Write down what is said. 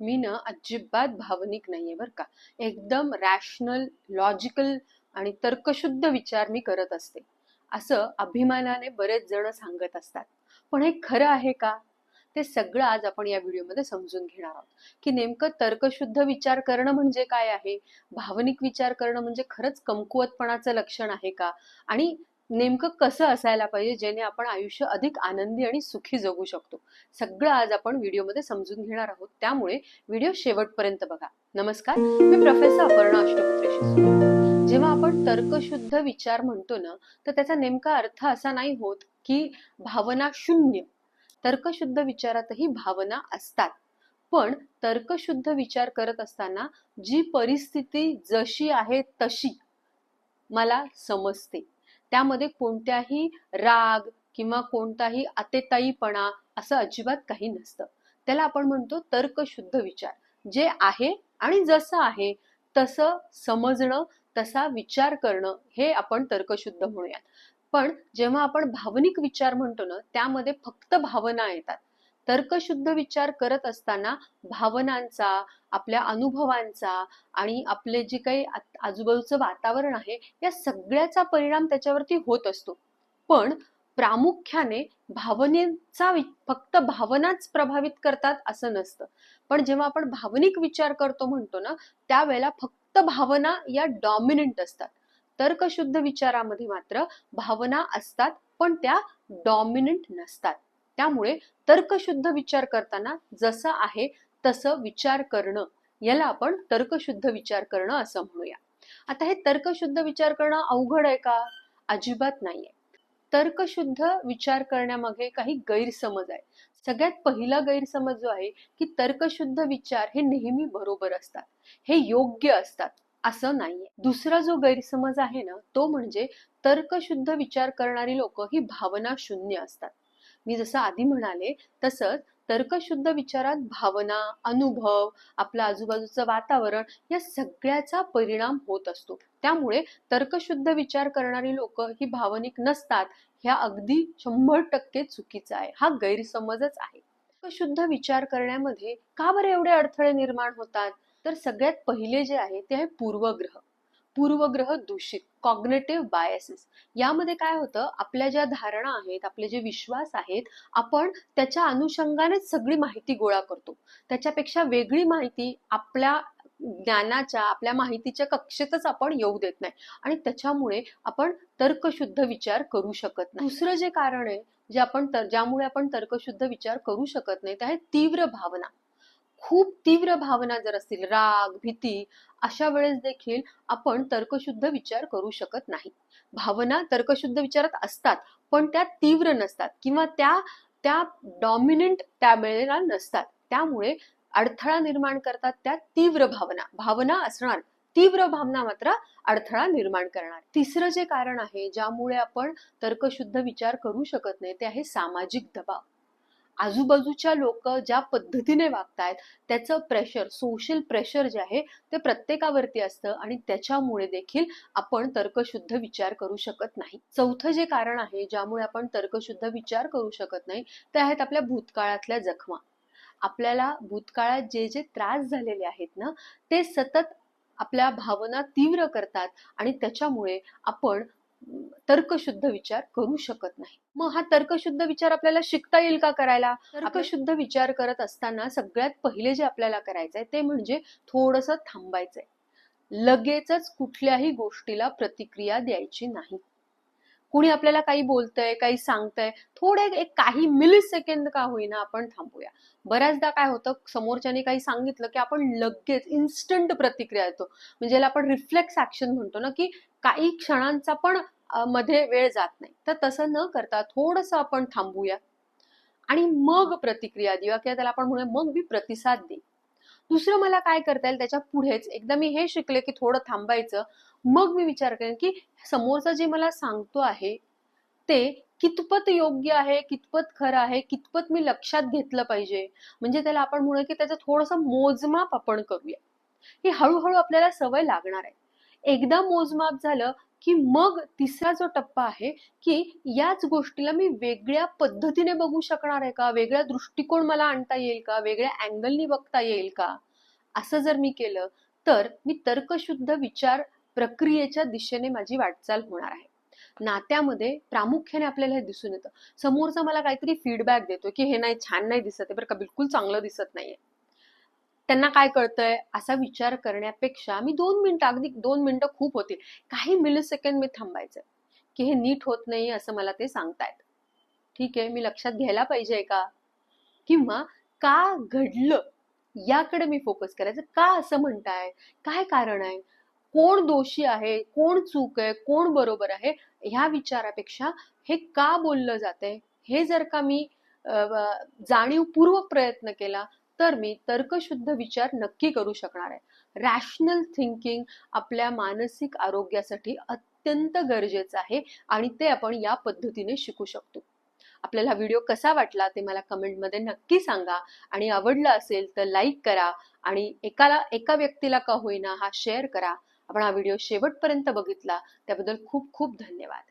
मी ना अजिबात भावनिक नाहीये बरं का. एकदम रॅशनल लॉजिकल आणि तर्कशुद्ध विचार मी करत असते. असं अभिमानाने बरेच जण सांगत असतात. पण हे खरं आहे का? ते सगळं आज आपण या व्हिडिओमध्ये समजून घेणार आहोत. की नेमकं तर्कशुद्ध विचार करणं म्हणजे काय आहे? भावनिक विचार करणं म्हणजे खरंच कमकुवतपणाचं लक्षण आहे का? आणि नेमकं कसं असायला पाहिजे जेणे आपण आयुष्य अधिक आनंदी आणि सुखी जगू शकतो? सगळं आज आपण व्हिडिओमध्ये समजून घेणार आहोत. त्यामुळे व्हिडिओ शेवटपर्यंत बघा. नमस्कार. मी प्रोफेसर अपर्णा अष्टपुत्रेशी जेव्हा आपण तर्कशुद्ध विचार म्हणतो ना तर त्याचा नेमका अर्थ असा नाही होत की भावना शून्य. तर्कशुद्ध विचारातही भावना असतात. पण तर्कशुद्ध विचार करत असताना जी परिस्थिती जशी आहे तशी मला समजते. त्यामध्ये कोणत्याही राग किंवा कोणताही अतेताईपणा असं अजिबात काही नसतं. त्याला आपण म्हणतो तर्कशुद्ध विचार. जे आहे आणि जसं आहे तसं समजणं तसा विचार करणं हे आपण तर्कशुद्ध म्हणूयात. पण जेव्हा आपण भावनिक विचार म्हणतो ना त्यामध्ये फक्त भावना येतात. तर्कशुद्ध विचार करत असताना भावनांचा आपल्या अनुभवांचा आणि आपले जे काही आजूबाजूचं वातावरण आहे या सगळ्याचा परिणाम त्याच्यावरती होत असतो. पण प्रामुख्याने भावनेचा फक्त भावनाच प्रभावित करतात असं नसतं. पण जेव्हा आपण भावनिक विचार करतो म्हणतो ना त्यावेळेला फक्त भावना या डॉमिनंट असतात. तर्कशुद्ध विचारामध्ये मात्र भावना असतात पण त्या डॉमिनंट नसतात. त्यामुळे तर्कशुद्ध विचार करताना जसं आहे तसं विचार करणं याला आपण तर्कशुद्ध विचार करणं असं म्हणूया. आता हे तर्कशुद्ध विचार करणं अवघड आहे का? अजिबात नाहीये. तर्कशुद्ध विचार करण्यामागे काही गैरसमज आहे. सगळ्यात पहिला गैरसमज जो आहे की तर्कशुद्ध विचार हे नेहमी बरोबर असतात. हे योग्य असतात असं नाहीये. दुसरा जो गैरसमज आहे ना तो म्हणजे तर्कशुद्ध विचार करणारी लोक ही भावना शून्य असतात. मी जसं आधी म्हणाले तसंच तर्कशुद्ध विचारात भावना अनुभव आपलं आजूबाजूचं वातावरण या सगळ्याचा परिणाम होत असतो. त्यामुळे तर्कशुद्ध विचार करणारी लोक ही भावनिक नसतात ह्या अगदी शंभर टक्के चुकीचा आहे. हा गैरसमजच आहे. तर्कशुद्ध विचार करण्यामध्ये का बरं एवढे अडथळे निर्माण होतात? तर सगळ्यात पहिले जे आहे ते आहे पूर्वग्रह. पूर्वग्रह दूषित कॉग्नेटिव्ह बायसेस यामध्ये काय होतं? आपल्या ज्या धारणा आहेत आपले जे विश्वास आहेत आपण त्याच्या अनुषंगानेच सगळी माहिती गोळा करतो. त्याच्यापेक्षा वेगळी माहिती आपल्या ज्ञानाच्या आपल्या माहितीच्या कक्षेतच आपण येऊ देत नाही. आणि त्याच्यामुळे आपण तर्कशुद्ध विचार करू शकत नाही. दुसरं जे कारण आहे जे आपण ज्यामुळे आपण तर्कशुद्ध विचार करू शकत नाही ते आहे तीव्र भावना. खूप तीव्र भावना जर असतील राग भीती अशा वेळेस देखील आपण तर्कशुद्ध विचार करू शकत नाही. भावना तर्कशुद्ध विचारात असतात पण त्या तीव्र नसतात किंवा त्या त्या डॉमिनंट त्या वेळेला नसतात. त्यामुळे अडथळा निर्माण करतात त्या तीव्र भावना. भावना असणार तीव्र भावना मात्र अडथळा निर्माण करणार. तिसरं जे कारण आहे ज्यामुळे आपण तर्कशुद्ध विचार करू शकत नाही ते आहे सामाजिक दबाव. आजूबाजूच्या लोक ज्या पद्धतीने वागतायत त्याचं प्रेशर सोशल प्रेशर जे आहे ते प्रत्येकावरती असतं आणि त्याच्यामुळे देखील आपण तर्कशुद्ध विचार करू शकत नाही. चौथं जे कारण आहे ज्यामुळे आपण तर्कशुद्ध विचार करू शकत नाही ते आहेत आपल्या भूतकाळातल्या जखमा. आपल्याला भूतकाळात जे जे त्रास झालेले आहेत ना ते सतत आपल्या भावना तीव्र करतात आणि त्याच्यामुळे आपण तर्कशुद्ध विचार करू शकत नाही. मग हा तर्कशुद्ध विचार आपल्याला शिकता येईल का करायला? तर्कशुद्ध विचार करत असताना सगळ्यात पहिले जे आपल्याला करायचंय ते म्हणजे थोडस थांबायचंय. लगेचच कुठल्याही गोष्टीला प्रतिक्रिया द्यायची नाही. कुणी आपल्याला काही बोलतंय काही सांगतंय थोडे एक काही मिली सेकंद का होईना आपण थांबूया. बऱ्याचदा काय होतं समोरच्याने काही सांगितलं की आपण लगेच इन्स्टंट प्रतिक्रिया देतो. म्हणजे याला आपण रिफ्लेक्स ऍक्शन म्हणतो ना की काही क्षणांचा पण मध्ये वेळ जात नाही. तर तसं न करता थोडस आपण थांबूया. आणि मग प्रतिक्रिया देऊया किंवा त्याला आपण म्हणूया मग मी प्रतिसाद दे दुसरं मला काय करता येईल त्याच्या पुढेच एकदा मी हे शिकले की थोडं थांबायचं. मग मी विचार करेन की समोरचा जे मला सांगतो आहे ते कितपत योग्य आहे कितपत खरं आहे कितपत मी लक्षात घेतलं पाहिजे. म्हणजे त्याला आपण म्हणूया की त्याचं थोडस मोजमाप आपण करूया. ही हळूहळू आपल्याला सवय लागणार आहे. एकदा मोजमाप झालं की मग तिसरा जो टप्पा आहे की याच गोष्टीला मी वेगळ्या पद्धतीने बघू शकणार आहे का? वेगळा दृष्टिकोन मला आणता येईल का? वेगळ्या अँगलनी बघता येईल का? असं जर मी केलं तर मी तर्कशुद्ध विचार प्रक्रियेच्या दिशेने माझी वाटचाल होणार आहे. नात्यामध्ये प्रामुख्याने आपल्याला हे दिसून येतं. समोरचा मला काहीतरी फीडबॅक देतो की हे नाही छान नाही दिसत आहे. बरं का बिलकुल चांगलं दिसत नाहीये. त्यांना काय कळतंय? असा विचार करण्यापेक्षा मी दोन मिनिटं अगदी दोन मिनिटं खूप होतील. काही मिली सेकंड मी थांबायचं की हे नीट होत नाही असं मला ते सांगतायत. ठीक आहे मी लक्षात घ्यायला पाहिजे का? किंवा का घडलं? याकडे मी फोकस करायचं. का असं म्हणताय? काय कारण आहे? कोण दोषी आहे? कोण चूक आहे? कोण बरोबर आहे? ह्या विचारापेक्षा हे का बोललं जातंय? हे जर का मी जाणीवपूर्वक प्रयत्न केला तर मी तर्कशुद्ध विचार नक्की करू शकणार आहे. रॅशनल थिंकिंग आपल्या मानसिक आरोग्यासाठी अत्यंत गरजेचं आहे आणि ते आपण या पद्धतीने शिकू शकतो. आपल्याला व्हिडिओ कसा वाटला ते मला कमेंटमध्ये नक्की सांगा आणि आवडलं असेल तर लाईक करा आणि एकाला एका व्यक्तीला का होईना हा शेअर करा. आपण हा व्हिडिओ शेवटपर्यंत बघितला त्याबद्दल खूप खूप धन्यवाद.